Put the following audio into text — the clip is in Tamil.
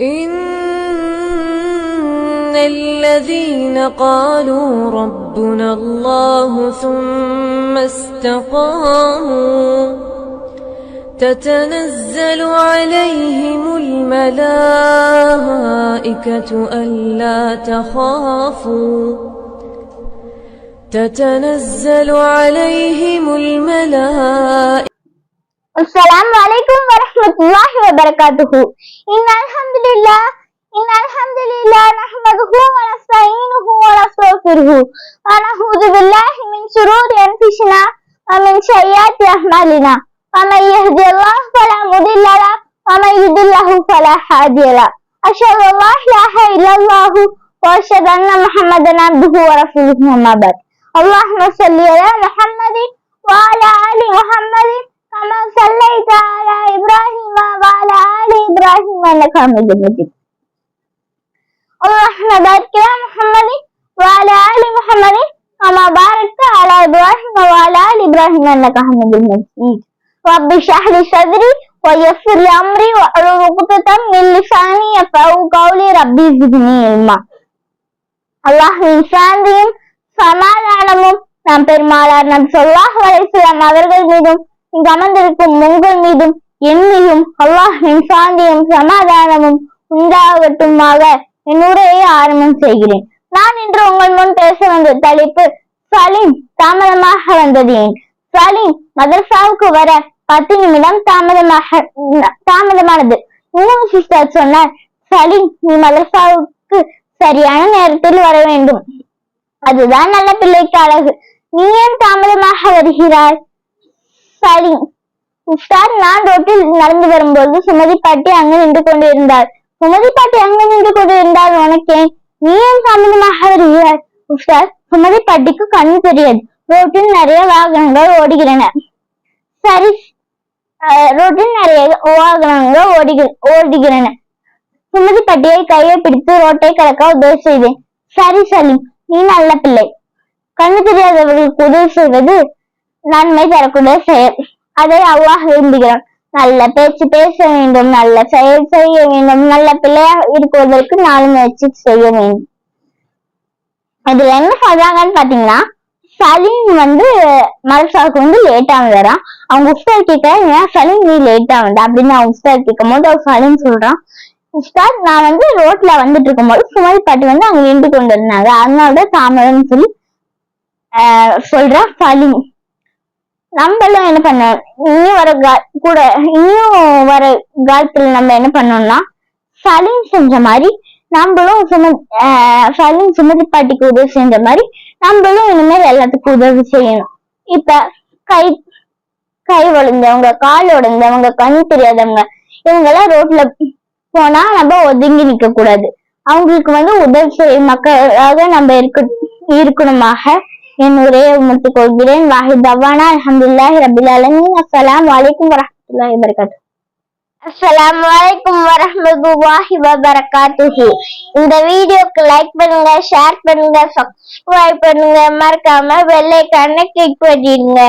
إن الذين قالوا ربنا الله ثم استقاموا تتنزل عليهم الملائكة ألا تخافوا تتنزل عليهم الملائكة السلام عليكم ورحمة الله وبركاته. إن الحمد لله إن الحمد لله نحمده ونستعينه ونستغفره. ونعوذ بالله من شرور أنفسنا ومن سيئات أعمالنا. ومن يهدي الله فلا مضل له ومن يضله فلا هادي له. أشهد أن لا إله إلا الله وأشهد أن محمدا عبده ورسوله أما بعد. اللهم صل على محمد وعلى آل محمد كما صليت على إبراهيم وعلى آل إبراهيم إنك حميد مجيد اللهم بارك على محمد وعلى آل محمد كما باركت على إبراهيم وعلى آل إبراهيم إنك حميد مجيد رب اشرح لي صدري ويسر لي أمري واحلل عقدة من لساني يفقهوا قولي ربي زدني علما அல்லாஹ்வின் சாந்தியும் சமாதானமும் நம் பெருமாளார் நம் சொல்லாஹ் வலைசலாம் அவர்கள் மீதும் இங்கு அமர்ந்திருக்கும் உங்கள் மீதும் என் மீதும் சாந்தியும் சமாதானமும் உண்டாகட்டுமாக. என் உரையை ஆரம்பம் செய்கிறேன். நான் இன்று உங்கள் முன் பேச வந்த தலைப்பு சலீம் தாமதமாக வந்தது ஏன்? சலீம் மதர்சாவுக்கு வர பத்து நிமிடம் தாமதமாக தாமதமானது. இன்னும் சிஸ்டர் சொன்னார் சலீம் நீ மதர்சாவுக்கு சரியான நேரத்தில் வர வேண்டும். அதுதான் நல்ல பிள்ளைக்கு அழகு. நீ ஏன் தாமதமாக வருகிறாய்? சரி உஸ்தாத் நான் ரோட்டில் நடந்து வரும்போது சுமதி பாட்டி அங்கு நின்று கொண்டிருந்தாள். சுமதி பாட்டி அங்கு நின்று கொண்டிருந்தால் உனக்கே நீ ஏன் சம்பந்தமாக வருகிறாய்? உஸ்தாத் சுமதி பாட்டிக்கு கண்ணு தெரியாது. ரோட்டில் நிறைய வாகனங்கள் ஓடுகிறன சரி ரோட்டில் நிறைய வாகனங்கள் ஓடுகிற ஓடுகிறன சுமதி பட்டியை கையை பிடித்து ரோட்டை கலக்க உதவி செய்தேன். சரி சலீம் நீ நல்ல பிள்ளை. கண்ணு தெரியாதவர்களுக்கு உதவி செய்வது நன்மை தரக்கூடிய செயல். அதை அல்லாஹ் விரும்புகிறான். நல்ல பேச்சு பேச வேண்டும் நல்ல செயல் செய்ய வேண்டும் நல்ல பிள்ளையாக இருக்குவதற்கு நாலு முயற்சி செய்ய வேண்டும். இதுல என்ன சொல்றாங்கன்னு பாத்தீங்கன்னா சலீம் வந்து மலசாவுக்கு வந்து லேட்டா வரான். அவங்க உஸ்தார் கேட்கறாங்க ஏன் சலீம் நீ லேட்டா வந்த? அப்படின்னு அவங்க உஸ்தார் கேட்கும் போது அவர் சலீம் சொல்றான். உஸ்தாத் நான் வந்து ரோட்ல வந்துட்டு இருக்கும்போது சுமதி பாட்டி வந்து அவங்க நின்று கொண்டு இருந்தாங்க அதனாலதான் தாமதம்னு சொல்லி ஆஹ் சொல்றா சலீம். நம்மளும் என்ன பண்ண இனியும் வர கூட இனியும் வர காலத்துல நம்ம என்ன பண்ணோம்னா சலீம் செஞ்ச மாதிரி நம்மளும் சும சலீம் சுமதி பாட்டிக்கு உதவி செஞ்ச மாதிரி நம்மளும் இனிமேல் எல்லாத்துக்கும் உதவி செய்யணும். இப்ப கை கை உடைந்தவங்க கால் உடைந்தவங்க கண் தெரியாதவங்க இவங்கெல்லாம் ரோட்ல போனா நம்ம ஒதுங்கி நிக்க கூடாது அவங்களுக்கு வந்து உதவி செய்யும் மக்களாக நம்ம இருக்க இருக்கணுமாக என் உரையை முடித்துக் கொள்கிறேன். வாஹித் தவானா அல்ஹம்துலில்லாஹி ரபில் அலமீன் அஸ்ஸலாமு அலைக்கும் வரஹ்மத்துல்லாஹி வபரகாத்துஹு அஸ்ஸலாமு அலைக்கும் வரஹ்மத்துல்லாஹி வபரகாத்துஹு. இந்த வீடியோக்கு லைக் பண்ணுங்க ஷேர் பண்ணுங்க சப்ஸ்கிரைப் பண்ணுங்க. மறக்காம பெல் ஐகானை கிளிக் பண்ணிடுங்க.